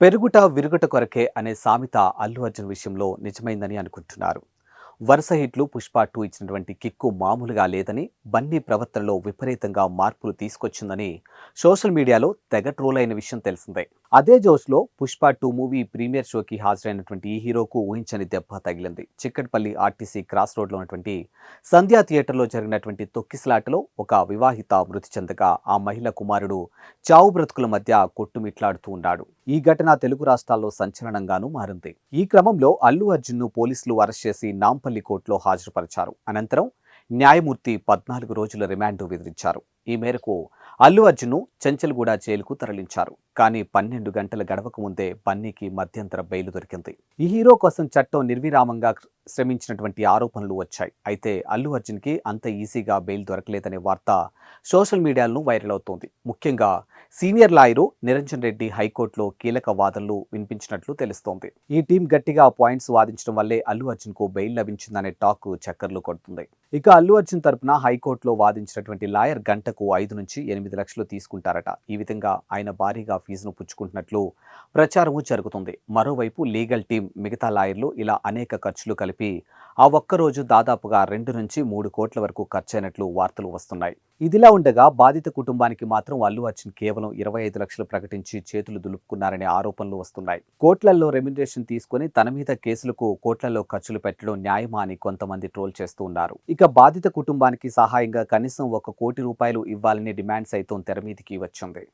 పెరుగుట విరుగుట కొరకే అనే సామెత అల్లు అర్జున్ విషయంలో నిజమైందని అనుకుంటున్నారు. వరుస హిట్లు పుష్ప టూ ఇచ్చినటువంటి కిక్కు మామూలుగా లేదని బన్నీ ప్రవర్తనలో విపరీతంగా మార్పులు తీసుకొచ్చిందని సోషల్ మీడియాలో తెగ ట్రోల్ అయిన విషయం తెలిసిందే. అదే జోష్లో పుష్ప టూ మూవీ ప్రీమియర్ షోకి హాజరైనటువంటి ఈ హీరోకు ఊహించని దెబ్బ తగిలింది. చిక్కట్పల్లి ఆర్టీసీ క్రాస్ రోడ్లో ఉన్నటువంటి సంధ్యా థియేటర్లో జరిగినటువంటి తొక్కిసలాటలో ఒక వివాహిత మృతి చెందగా ఆ మహిళ కుమారుడు చావు బ్రతుకుల మధ్య కొట్టుమిట్లాడుతూ ఉన్నాడు. ఈ ఘటన తెలుగు రాష్ట్రాల్లో సంచలనంగానూ మారింది. ఈ క్రమంలో అల్లు అర్జున్ను పోలీసులు అరెస్ట్ చేసి నాంపల్లి కోర్టులో హాజరుపరిచారు. అనంతరం న్యాయమూర్తి పద్నాలుగు రోజుల రిమాండ్ విధించారు. ఈ మేరకు అల్లు అర్జున్ను చెంచల్గూడ జైలుకు తరలించారు. కానీ పన్నెండు గంటల గడవకు ముందే బన్నీకి మధ్యంతర బెయిల్ దొరికింది. ఈ హీరో కోసం చట్టం నిర్విరామంగా శ్రమించినటువంటి ఆరోపణలు వచ్చాయి. అయితే అల్లు అర్జున్కి అంత ఈజీగా బెయిల్ దొరకలేదనే వార్త సోషల్ మీడియాలో వైరల్ అవుతోంది. ముఖ్యంగా సీనియర్ లాయరు నిరంజన్ రెడ్డి హైకోర్టులో కీలక వాదనలు వినిపించినట్లు తెలుస్తోంది. ఈ టీం గట్టిగా పాయింట్స్ వాదించడం వల్లే అల్లు అర్జున్కు బెయిల్ లభించిందనే టాక్ చక్కర్లు కొడుతుంది. ఇక అల్లు అర్జున్ తరపున హైకోర్టులో వాదించినటువంటి లాయర్ గంటకు ఐదు నుంచి ఎనిమిది లక్షలు తీసుకుంటారట. ఈ విధంగా ఆయన భారీగా ఫీజును పుచ్చుకుంటున్నట్లు ప్రచారము జరుగుతుంది. మరోవైపు లీగల్ టీం మిగతా లాయర్లు ఇలా అనేక ఖర్చులు కలిపి ఆ ఒక్కరోజు దాదాపుగా రెండు నుంచి మూడు కోట్ల వరకు ఖర్చైనట్లు వార్తలు వస్తున్నాయి. ఇదిలా ఉండగా బాధిత కుటుంబానికి మాత్రం అల్లు అర్జున్ కేవలం ఇరవై ఐదు లక్షలు ప్రకటించి చేతులు దులుపుకున్నారనే ఆరోపణలు వస్తున్నాయి. కోట్లల్లో రెమ్యునరేషన్ తీసుకుని తన మీద కేసులకు కోట్లలో ఖర్చులు పెట్టడం న్యాయమా అని కొంతమంది ట్రోల్ చేస్తూ ఉన్నారు. ఇక బాధిత కుటుంబానికి సహాయంగా కనీసం ఒక కోటి రూపాయలు ఇవ్వాలనే డిమాండ్ సైతం తెరమీదికి వచ్చింది.